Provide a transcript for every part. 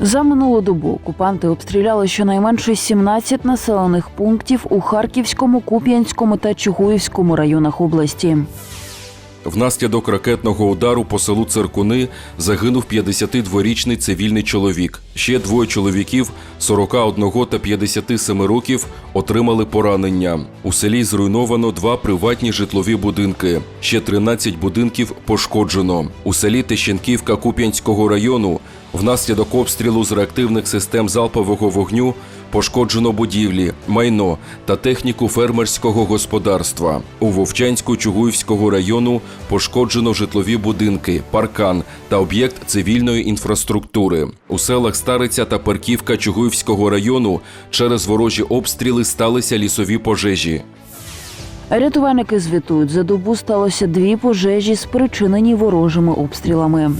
За минулу добу окупанти обстріляли щонайменше 17 населених пунктів у Харківському, Куп'янському та Чугуївському районах області. Внаслідок ракетного удару по селу Циркуни загинув 52-річний цивільний чоловік. Ще двоє чоловіків 41 та 57 років отримали поранення. У селі зруйновано два приватні житлові будинки. Ще 13 будинків пошкоджено. У селі Тищенківка Куп'янського району внаслідок обстрілу з реактивних систем залпового вогню пошкоджено будівлі, майно та техніку фермерського господарства. У Вовчанську Чугуївського району пошкоджено житлові будинки, паркан та об'єкт цивільної інфраструктури. У селах Стариця та Парківка Чугуївського району через ворожі обстріли сталися лісові пожежі. Рятувальники звітують, за добу сталося дві пожежі, спричинені ворожими обстрілами.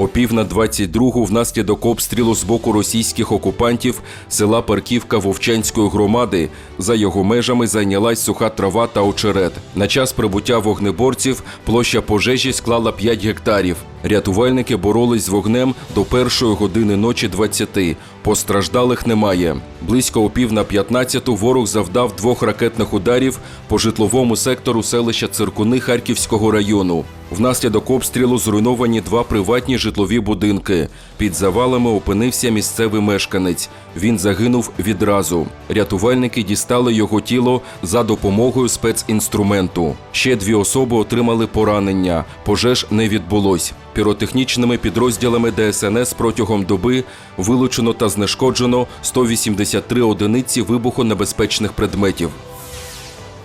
О пів на 22-гу внаслідок обстрілу з боку російських окупантів села Парківка Вовчанської громади за його межами зайнялась суха трава та очерет. На час прибуття вогнеборців площа пожежі склала 5 гектарів. Рятувальники боролись з вогнем до першої години ночі 20. Постраждалих немає. Близько о пів на 15-ту ворог завдав двох ракетних ударів по житловому сектору селища Циркуни Харківського району. Внаслідок обстрілу зруйновані два приватні житлові будинки. Під завалами опинився місцевий мешканець. Він загинув відразу. Рятувальники дістали його тіло за допомогою спецінструменту. Ще дві особи отримали поранення. Пожеж не відбулось. Піротехнічними підрозділами ДСНС протягом доби вилучено та знешкоджено 183 одиниці вибухонебезпечних предметів.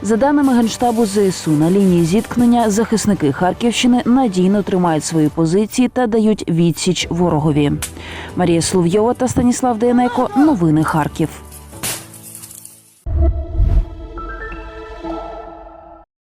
За даними Генштабу ЗСУ, на лінії зіткнення захисники Харківщини надійно тримають свої позиції та дають відсіч ворогові. Марія Слов'йова та Станіслав Дейнеко. Новини Харків.